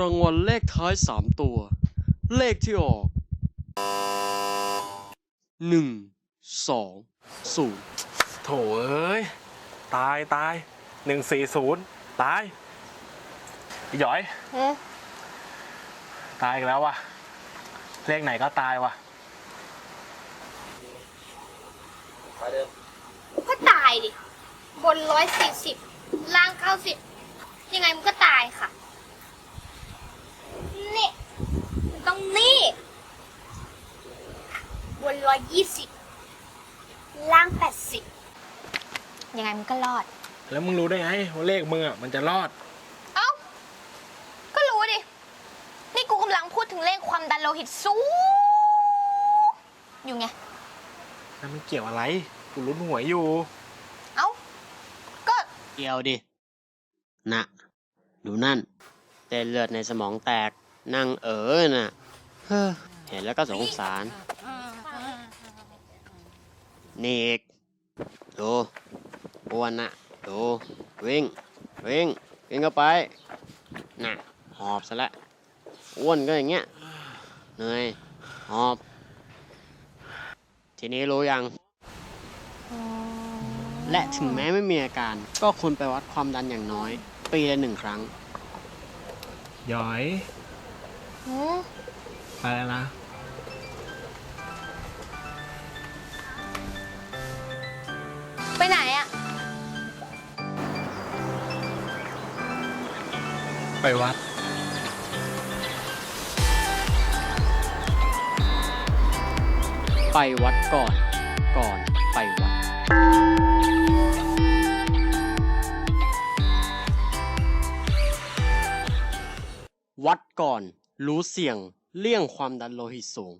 รางวัลเลขท้ายสามตัว เลขที่ออกหนึ่งสองศูนย์โถเอ้ย ตายตายหนึ่งสี่ศูนย์ตายอีหยอยหือตายอีกแล้ววะเลขไหนก็ตายวะก็ตายดิ บนร้อยสี่สิบล่างเก้าสิบยังไงมันก็ตายค่ะ นี่ มันต้องนี่ บน ร้อยยี่สิบล่างแปดสิบยังไงมันก็รอด แล้วมึงรู้ได้ไงว่าเลขมึงอะมันจะรอด เอ้า ก็รู้ดิ นี่กูกำลังพูดถึงเลขความดันโลหิตสูงอยู่ไง แล้วมันเกี่ยวอะไร กูลุ้นหวยอยู่ เอ้า ก็เดียวดิน่ะดูนั่นเส้นเลือดในสมองแตก นั่งเออน่ะ เฮ้อเห็นแล้วก็สงสาร นี่อีกดูอ้วนน่ะดูวิ่งวิ่งวิ่งเข้าไปน่ะหอบซะและอ้วนก็อย่างเงี้ยเหนื่อยหอบ ทีนี้รู้ยัง และถึงแม้ไม่มีอาการ ก็ควรไปวัดความดันอย่างน้อย ปีละหนึ่งครั้ง หยอยหืมไปแล้วนะ ไปวัด ไปวัดก่อน ก่อนไปวัด วัดก่อน รู้เสี่ยง เลี่ยงความดันโลหิตสูง